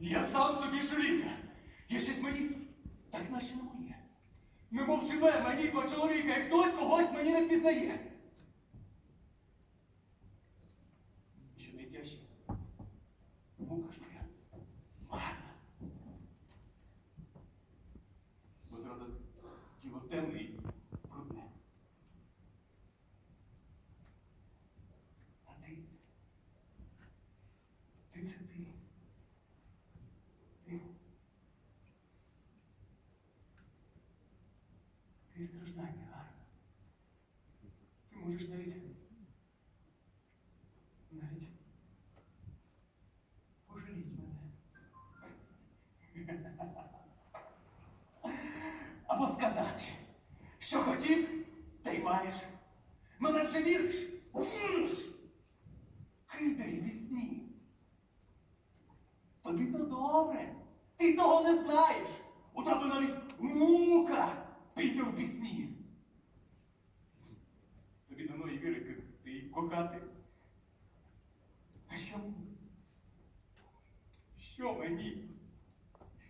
Я сам собі шуліка. Є щось мені, так наче не моє. Немов живе мені два чоловіка, і хтось когось мені не пізнає. Що найтяжче, мука ж твоя марна. Бо зразу тіло темне і брудне. А ти? Ти це ти. Ти. Ти страждання гарна. Ти можеш навіть. Навіть. Пожаліть мене. Або сказати, що хотів, те й маєш. Мене вже віриш? Віриш! Кидай вісні. Тобі то добре. Ти того не знаєш. У тебе навіть мука піде у пісні. Тобі дано і вірити, ти її кохати. А що? Що мені?